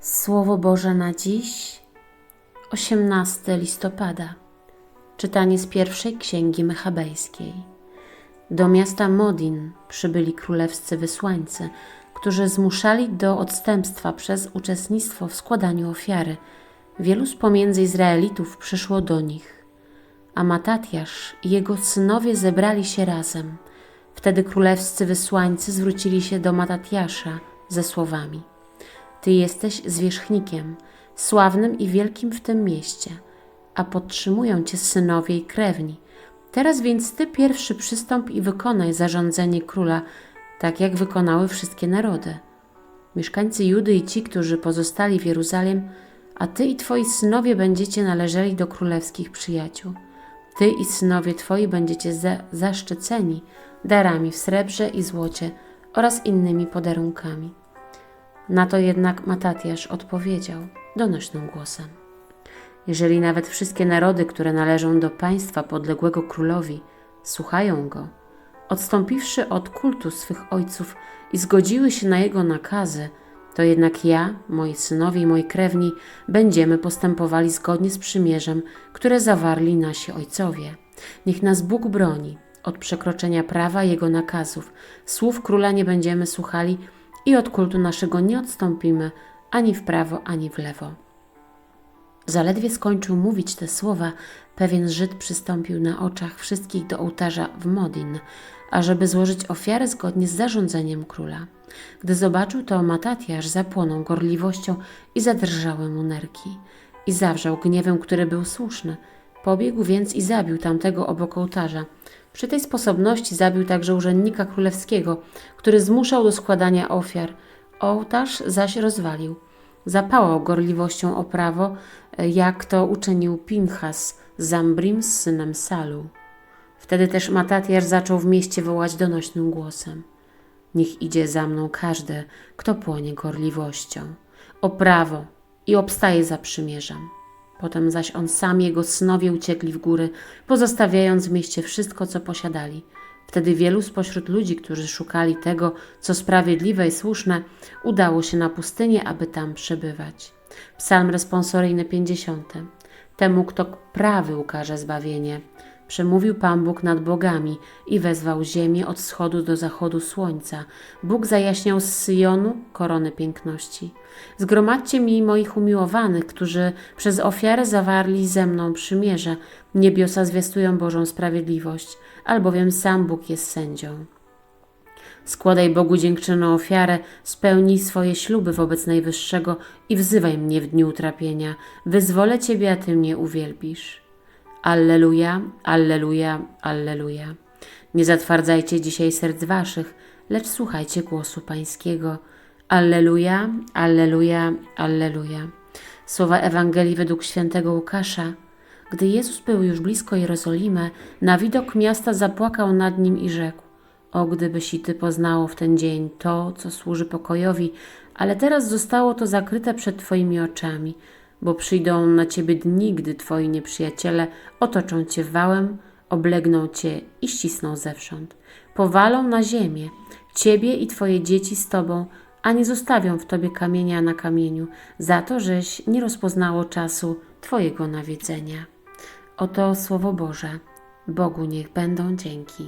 Słowo Boże na dziś, 18 listopada. Czytanie z pierwszej księgi Mechabejskiej. Do miasta Modin przybyli królewscy wysłańcy, którzy zmuszali do odstępstwa przez uczestnictwo w składaniu ofiary. Wielu z pomiędzy Izraelitów przyszło do nich, a Matatiasz i jego synowie zebrali się razem. Wtedy królewscy wysłańcy zwrócili się do Matatiasza ze słowami: Ty jesteś zwierzchnikiem, sławnym i wielkim w tym mieście, a podtrzymują cię synowie i krewni. Teraz więc ty pierwszy przystąp i wykonaj zarządzenie króla, tak jak wykonały wszystkie narody. Mieszkańcy Judy i ci, którzy pozostali w Jeruzalem, a ty i twoi synowie będziecie należeli do królewskich przyjaciół. Ty i synowie twoi będziecie za zaszczyceni darami w srebrze i złocie oraz innymi podarunkami. Na to jednak Matatiasz odpowiedział donośnym głosem. Jeżeli nawet wszystkie narody, które należą do państwa podległego królowi, słuchają go, odstąpiwszy od kultu swych ojców i zgodziły się na jego nakazy, to jednak ja, moi synowie i moi krewni będziemy postępowali zgodnie z przymierzem, które zawarli nasi ojcowie. Niech nas Bóg broni od przekroczenia prawa jego nakazów. Słów króla nie będziemy słuchali i od kultu naszego nie odstąpimy ani w prawo, ani w lewo. Zaledwie skończył mówić te słowa, pewien Żyd przystąpił na oczach wszystkich do ołtarza w Modin, ażeby złożyć ofiarę zgodnie z zarządzeniem króla. Gdy zobaczył to, Matatiasz zapłonął gorliwością i zadrżały mu nerki. I zawrzał gniewem, który był słuszny. Pobiegł więc i zabił tamtego obok ołtarza. Przy tej sposobności zabił także urzędnika królewskiego, który zmuszał do składania ofiar. Ołtarz zaś rozwalił. Zapałał gorliwością o prawo, jak to uczynił Pinchas Zambrim z synem Salu. Wtedy też Matatiasz zaczął w mieście wołać donośnym głosem. Niech idzie za mną każdy, kto płonie gorliwością. O prawo i obstaje za przymierzem. Potem zaś on sam jego synowie uciekli w góry, pozostawiając w mieście wszystko, co posiadali. Wtedy wielu spośród ludzi, którzy szukali tego, co sprawiedliwe i słuszne, udało się na pustynię, aby tam przebywać. Psalm responsoryjny 50. Temu, kto prawy ukaże zbawienie. Przemówił Pan Bóg nad bogami i wezwał ziemię od wschodu do zachodu słońca. Bóg zajaśniał z Syjonu koronę piękności. Zgromadźcie mi moich umiłowanych, którzy przez ofiarę zawarli ze mną przymierze. Niebiosa zwiastują Bożą sprawiedliwość, albowiem sam Bóg jest sędzią. Składaj Bogu dziękczynną ofiarę, spełnij swoje śluby wobec Najwyższego i wzywaj mnie w dniu utrapienia. Wyzwolę Ciebie, a Ty mnie uwielbisz. Alleluja, alleluja, alleluja. Nie zatwardzajcie dzisiaj serc waszych, lecz słuchajcie głosu Pańskiego. Alleluja, alleluja, alleluja. Słowa Ewangelii według świętego Łukasza. Gdy Jezus był już blisko Jerozolimy, na widok miasta zapłakał nad nim i rzekł: O, gdybyś i ty poznało w ten dzień to, co służy pokojowi, ale teraz zostało to zakryte przed Twoimi oczami bo przyjdą na ciebie dni, gdy twoi nieprzyjaciele otoczą cię wałem, oblegną cię i ścisną zewsząd. Powalą na ziemię ciebie i twoje dzieci z tobą, a nie zostawią w tobie kamienia na kamieniu, za to, żeś nie rozpoznało czasu twojego nawiedzenia. Oto słowo Boże. Bogu niech będą dzięki.